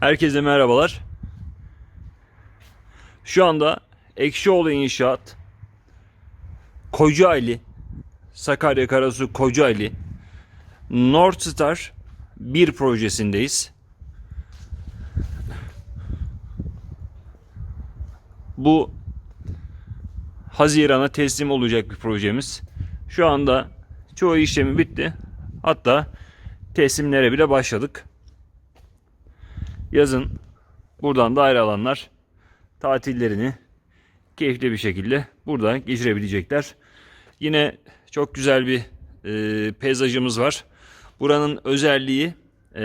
Herkese merhabalar. Şu anda Ekşioğlu İnşaat Kocaeli Sakarya Karasu Kocaeli North Star 1 projesindeyiz. Bu Haziran'a teslim olacak bir projemiz. Şu anda çoğu işlemi bitti. Hatta teslimlere bile başladık. Yazın buradan daire alanlar tatillerini keyifli bir şekilde burada geçirebilecekler. Yine çok güzel bir e, peyzajımız var. Buranın özelliği e,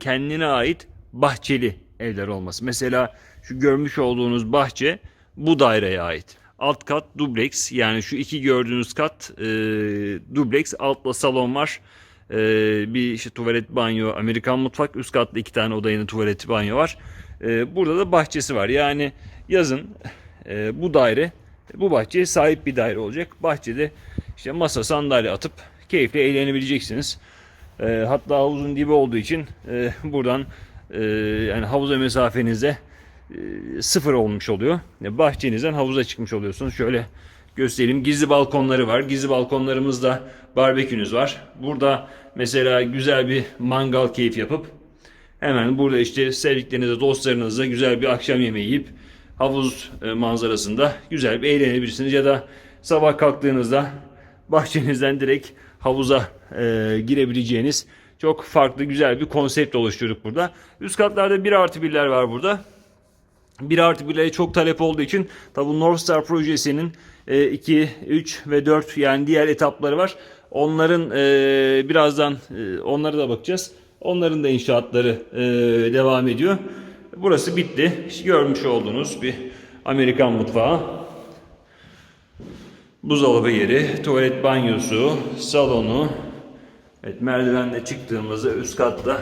kendine ait bahçeli evler olması. Mesela şu görmüş olduğunuz bahçe bu daireye ait. Alt kat dubleks yani şu iki gördüğünüz kat e, dubleks altta salon var. E, bir işte tuvalet banyo Amerikan mutfak üst katta iki tane oda yine tuvalet banyo var. E, burada da bahçesi var yani yazın e, bu daire bu bahçeye sahip bir daire olacak. Bahçede işte masa sandalye atıp keyifle eğlenebileceksiniz. E, hatta havuzun dibi olduğu için e, buradan e, yani havuza mesafenizde e, sıfır olmuş oluyor. Bahçenizden havuza çıkmış oluyorsunuz. Şöyle göstereyim. Gizli balkonları var. Gizli balkonlarımızda barbekünüz var. Burada mesela güzel bir mangal keyif yapıp hemen burada işte sevdiklerinizle, dostlarınızla güzel bir akşam yemeği yiyip havuz e, manzarasında güzel bir eğlenebilirsiniz. Ya da sabah kalktığınızda bahçenizden direkt havuza e, girebileceğiniz çok farklı güzel bir konsept oluşturduk burada. Üst katlarda 1 artı 1'ler var burada. 1 artı 1'lere çok talep olduğu için tabi North Star projesinin 2, 3 ve 4 yani diğer etapları var. Onların e, birazdan e, onlara da bakacağız. Onların da inşaatları e, devam ediyor. Burası bitti. Görmüş olduğunuz bir Amerikan mutfağı. Buzdolabı yeri, tuvalet banyosu, salonu. Evet merdivenle çıktığımızda üst katta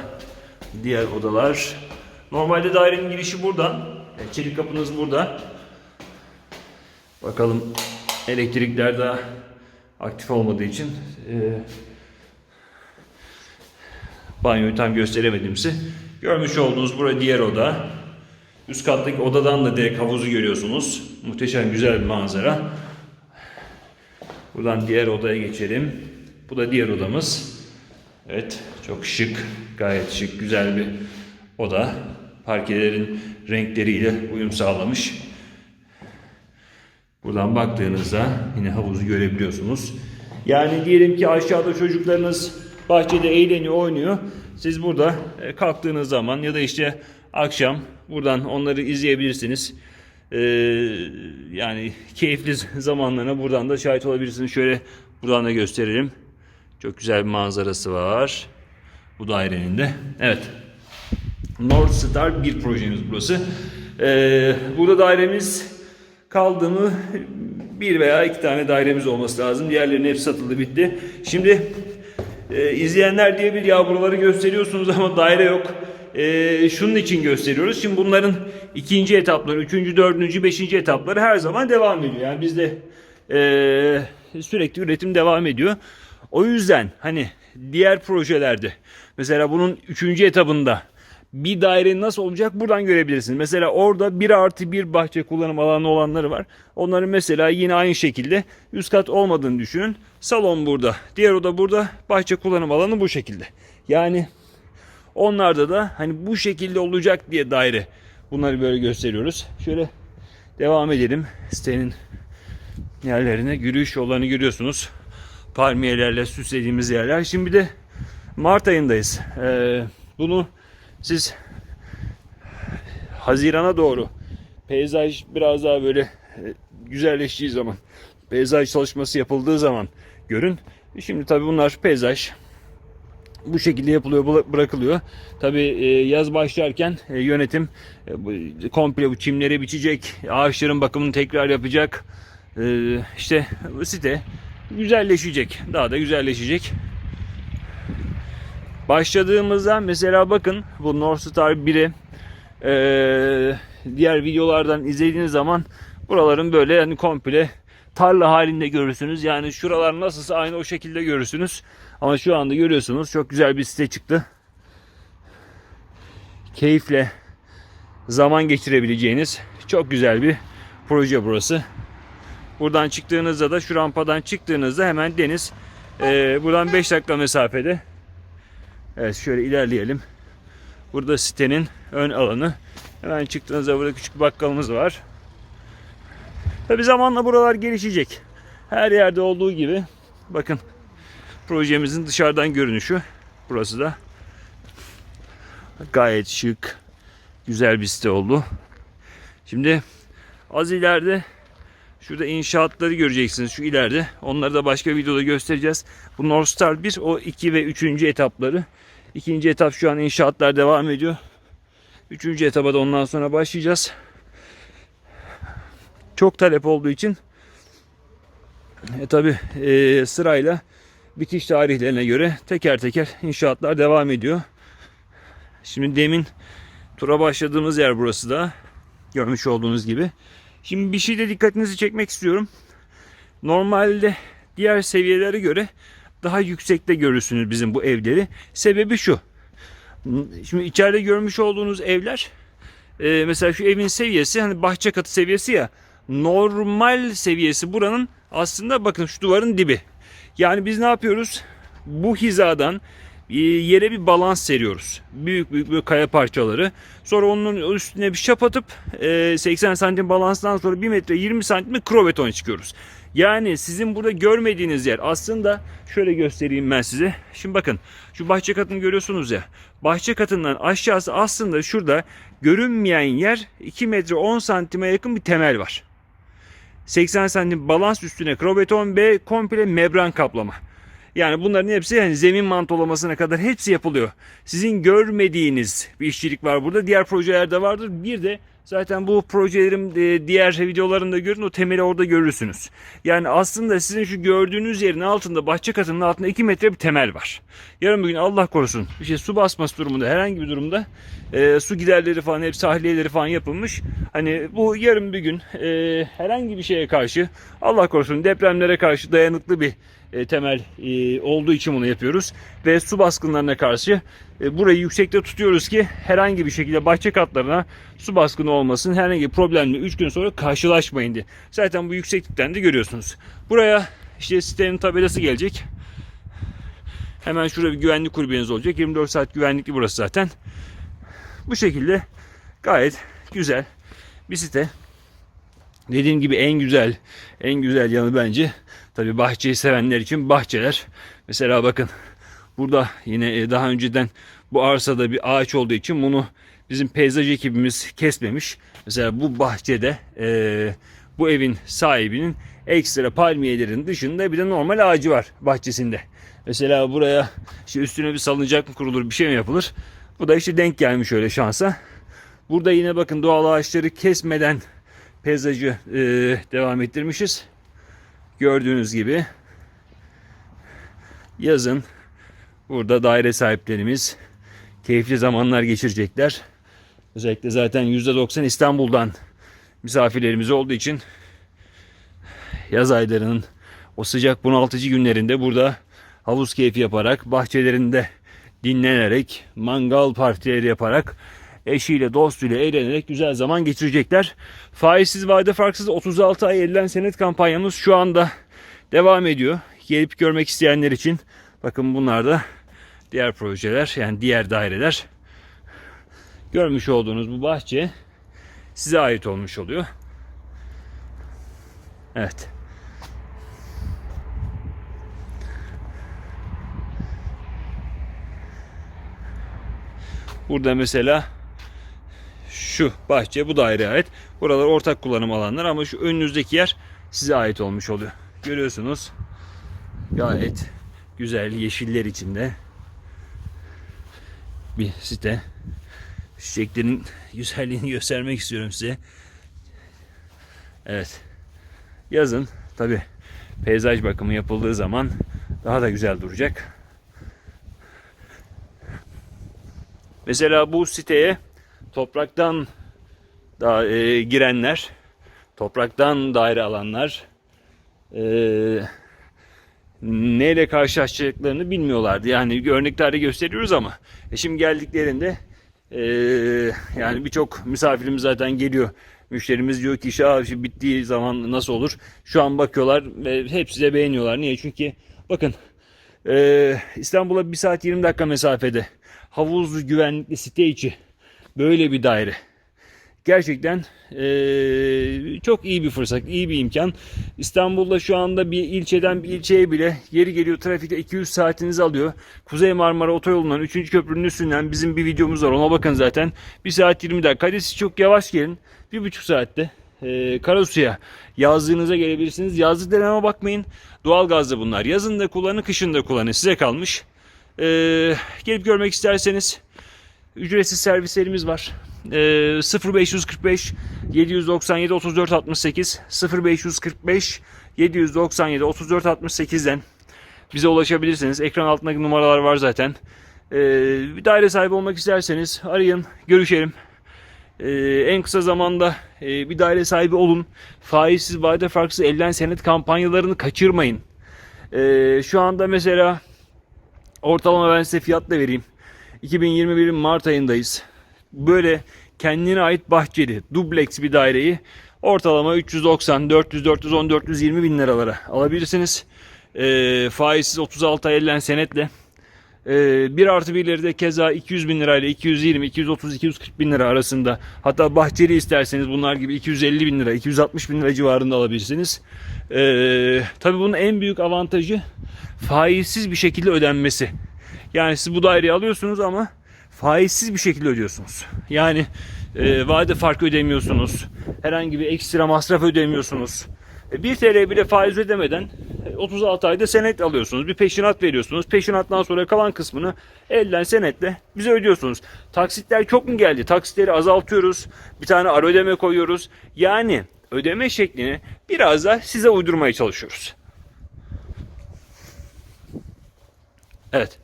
diğer odalar. Normalde dairenin girişi buradan. Evet, çelik kapınız burada. Bakalım elektrikler daha aktif olmadığı için e, banyoyu tam gösteremediğimizi görmüş olduğunuz burada diğer oda. Üst kattaki odadan da direkt havuzu görüyorsunuz. Muhteşem güzel bir manzara. Buradan diğer odaya geçelim. Bu da diğer odamız. Evet, çok şık, gayet şık, güzel bir oda. Parkelerin renkleriyle uyum sağlamış. Buradan baktığınızda yine havuzu görebiliyorsunuz. Yani diyelim ki aşağıda çocuklarınız bahçede eğleniyor, oynuyor. Siz burada e, kalktığınız zaman ya da işte akşam buradan onları izleyebilirsiniz. Ee, yani keyifli zamanlarına buradan da şahit olabilirsiniz. Şöyle buradan da gösterelim. Çok güzel bir manzarası var. Bu dairenin de. Evet. North Star 1 projemiz burası. Ee, burada dairemiz kaldı mı bir veya iki tane dairemiz olması lazım. Diğerlerinin hepsi satıldı bitti. Şimdi e, izleyenler diye bir ya buraları gösteriyorsunuz ama daire yok. E, şunun için gösteriyoruz. Şimdi bunların ikinci etapları, üçüncü, dördüncü, beşinci etapları her zaman devam ediyor. Yani bizde e, sürekli üretim devam ediyor. O yüzden hani diğer projelerde mesela bunun üçüncü etabında bir daire nasıl olacak buradan görebilirsiniz. Mesela orada bir artı bir bahçe kullanım alanı olanları var. Onların mesela yine aynı şekilde üst kat olmadığını düşünün. Salon burada, diğer oda burada, bahçe kullanım alanı bu şekilde. Yani onlarda da hani bu şekilde olacak diye daire bunları böyle gösteriyoruz. Şöyle devam edelim. Sitenin yerlerine yürüyüş yollarını görüyorsunuz. Palmiyelerle süslediğimiz yerler. Şimdi de Mart ayındayız. Ee, bunu siz Haziran'a doğru peyzaj biraz daha böyle e, güzelleştiği zaman, peyzaj çalışması yapıldığı zaman görün. Şimdi tabii bunlar peyzaj bu şekilde yapılıyor, bıra- bırakılıyor. Tabii e, yaz başlarken e, yönetim komple bu çimleri biçecek, ağaçların bakımını tekrar yapacak. İşte site güzelleşecek, daha da güzelleşecek. Başladığımızda mesela bakın bu North Star 1'i eee, diğer videolardan izlediğiniz zaman buraların böyle hani komple tarla halinde görürsünüz. Yani şuralar nasılsa aynı o şekilde görürsünüz. Ama şu anda görüyorsunuz çok güzel bir site çıktı. keyifle zaman geçirebileceğiniz çok güzel bir proje burası. Buradan çıktığınızda da şu rampadan çıktığınızda hemen deniz. Ee, buradan 5 dakika mesafede. Evet şöyle ilerleyelim. Burada sitenin ön alanı. Hemen çıktığınızda burada küçük bir bakkalımız var. Tabi zamanla buralar gelişecek. Her yerde olduğu gibi bakın projemizin dışarıdan görünüşü. Burası da gayet şık, güzel bir site oldu. Şimdi az ileride şurada inşaatları göreceksiniz şu ileride. Onları da başka videoda göstereceğiz. Bu North Star 1 o 2 ve 3. etapları. İkinci etap şu an inşaatlar devam ediyor. Üçüncü etaba da ondan sonra başlayacağız. Çok talep olduğu için e, tabi e, sırayla bitiş tarihlerine göre teker teker inşaatlar devam ediyor. Şimdi demin tura başladığımız yer burası da. Görmüş olduğunuz gibi. Şimdi bir şeyde dikkatinizi çekmek istiyorum. Normalde diğer seviyelere göre daha yüksekte görürsünüz bizim bu evleri. Sebebi şu. Şimdi içeride görmüş olduğunuz evler e, mesela şu evin seviyesi hani bahçe katı seviyesi ya normal seviyesi buranın aslında bakın şu duvarın dibi. Yani biz ne yapıyoruz? Bu hizadan yere bir balans seriyoruz. Büyük büyük böyle kaya parçaları. Sonra onun üstüne bir şap atıp e, 80 santim balanstan sonra 1 metre 20 santim krobeton çıkıyoruz. Yani sizin burada görmediğiniz yer aslında şöyle göstereyim ben size. Şimdi bakın şu bahçe katını görüyorsunuz ya. Bahçe katından aşağısı aslında şurada görünmeyen yer 2 metre 10 santime yakın bir temel var. 80 santim balans üstüne krobeton ve komple membran kaplama. Yani bunların hepsi yani zemin mantolamasına kadar hepsi yapılıyor. Sizin görmediğiniz bir işçilik var burada. Diğer projelerde vardır. Bir de zaten bu projelerin e, diğer videolarında görün o temeli orada görürsünüz. Yani aslında sizin şu gördüğünüz yerin altında bahçe katının altında 2 metre bir temel var. Yarın bir gün Allah korusun şey su basması durumunda herhangi bir durumda e, su giderleri falan hep sahiliyeleri falan yapılmış. Hani bu yarın bir gün e, herhangi bir şeye karşı Allah korusun depremlere karşı dayanıklı bir e, temel e, olduğu için bunu yapıyoruz. Ve su baskınlarına karşı e, burayı yüksekte tutuyoruz ki herhangi bir şekilde bahçe katlarına su baskını olmasın. Herhangi bir problemle 3 gün sonra karşılaşmayın diye. Zaten bu yükseklikten de görüyorsunuz. Buraya işte sitenin tabelası gelecek. Hemen şurada bir güvenlik kulübeniz olacak. 24 saat güvenlikli burası zaten. Bu şekilde gayet güzel bir site. Dediğim gibi en güzel en güzel yanı bence tabii bahçeyi sevenler için bahçeler. Mesela bakın burada yine e, daha önceden bu arsada bir ağaç olduğu için bunu bizim peyzaj ekibimiz kesmemiş. Mesela bu bahçede e, bu evin sahibinin ekstra palmiyelerin dışında bir de normal ağacı var bahçesinde. Mesela buraya işte üstüne bir salıncak mı kurulur bir şey mi yapılır? Bu da işte denk gelmiş öyle şansa. Burada yine bakın doğal ağaçları kesmeden peyzajı e, devam ettirmişiz. Gördüğünüz gibi yazın burada daire sahiplerimiz keyifli zamanlar geçirecekler. Özellikle zaten %90 İstanbul'dan misafirlerimiz olduğu için yaz aylarının o sıcak bunaltıcı günlerinde burada havuz keyfi yaparak, bahçelerinde dinlenerek, mangal partileri yaparak, eşiyle, dostuyla eğlenerek güzel zaman geçirecekler. Faizsiz vade farksız 36 ay 50 senet kampanyamız şu anda devam ediyor. Gelip görmek isteyenler için bakın bunlar da diğer projeler yani diğer daireler. Görmüş olduğunuz bu bahçe size ait olmuş oluyor. Evet. Burada mesela şu bahçe bu daireye ait. Buralar ortak kullanım alanlar ama şu önünüzdeki yer size ait olmuş oluyor. Görüyorsunuz. Gayet güzel yeşiller içinde bir site. Çiçeklerin güzelliğini göstermek istiyorum size. Evet. Yazın tabi peyzaj bakımı yapıldığı zaman daha da güzel duracak. Mesela bu siteye topraktan da e, girenler, topraktan daire alanlar e, neyle karşılaşacaklarını bilmiyorlardı. Yani örneklerde gösteriyoruz ama e şimdi geldiklerinde Ee, yani birçok misafirimiz zaten geliyor. Müşterimiz diyor ki işte "Aa, işte bittiği zaman nasıl olur? Şu an bakıyorlar ve hepsi de beğeniyorlar. Niye? Çünkü bakın ee, İstanbul'a 1 saat 20 dakika mesafede havuzlu güvenlikli site içi böyle bir daire. Gerçekten ee, çok iyi bir fırsat, iyi bir imkan. İstanbul'da şu anda bir ilçeden bir ilçeye bile yeri geliyor trafikte 200 saatinizi alıyor. Kuzey Marmara Otoyolu'ndan 3. köprünün üstünden bizim bir videomuz var ona bakın zaten. 1 saat 20 dakika. Hadi siz çok yavaş gelin. 1,5 saatte e, Karasu'ya yazdığınıza gelebilirsiniz. Yazlık deneme bakmayın. Doğal gazlı bunlar. Yazın da kullanın, kışın da kullanın. Size kalmış. E, gelip görmek isterseniz ücretsiz servislerimiz var. E, 0545 797 34 68 0545 797 34 68'den bize ulaşabilirsiniz. Ekran altındaki numaralar var zaten. E, bir daire sahibi olmak isterseniz arayın, görüşelim. Ee, en kısa zamanda e, bir daire sahibi olun. Faizsiz vade farksız elden senet kampanyalarını kaçırmayın. Ee, şu anda mesela ortalama ben size fiyatla vereyim. 2021'in Mart ayındayız. Böyle kendine ait bahçeli dubleks bir daireyi ortalama 390, 400, 410, 420 bin liralara alabilirsiniz. Ee, faizsiz 36 ay elden senetle. Ee, 1 artı birleri de keza 200 bin lirayla 220, 230, 240 bin lira arasında. Hatta bahçeli isterseniz bunlar gibi 250 bin lira, 260 bin lira civarında alabilirsiniz. Ee, tabii bunun en büyük avantajı faizsiz bir şekilde ödenmesi. Yani siz bu daireyi alıyorsunuz ama faizsiz bir şekilde ödüyorsunuz. Yani e, vade farkı ödemiyorsunuz. Herhangi bir ekstra masraf ödemiyorsunuz. 1 TL bile faiz ödemeden e, 36 ayda senet alıyorsunuz. Bir peşinat veriyorsunuz. Peşinattan sonra kalan kısmını elden senetle bize ödüyorsunuz. Taksitler çok mu geldi? Taksitleri azaltıyoruz. Bir tane ara ödeme koyuyoruz. Yani ödeme şeklini biraz da size uydurmaya çalışıyoruz. Evet.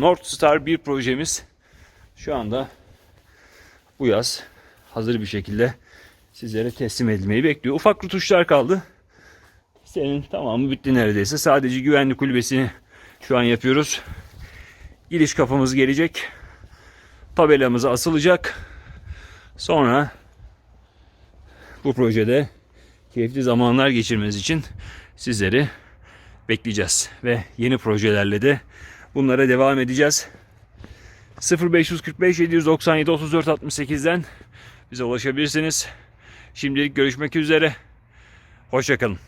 North Star 1 projemiz şu anda bu yaz hazır bir şekilde sizlere teslim edilmeyi bekliyor. Ufak rutuşlar kaldı. Senin tamamı bitti neredeyse. Sadece güvenlik kulübesini şu an yapıyoruz. Giriş kapımız gelecek. Tabelamız asılacak. Sonra bu projede keyifli zamanlar geçirmeniz için sizleri bekleyeceğiz. Ve yeni projelerle de bunlara devam edeceğiz. 0545 797 34 68'den bize ulaşabilirsiniz. Şimdilik görüşmek üzere. Hoşçakalın.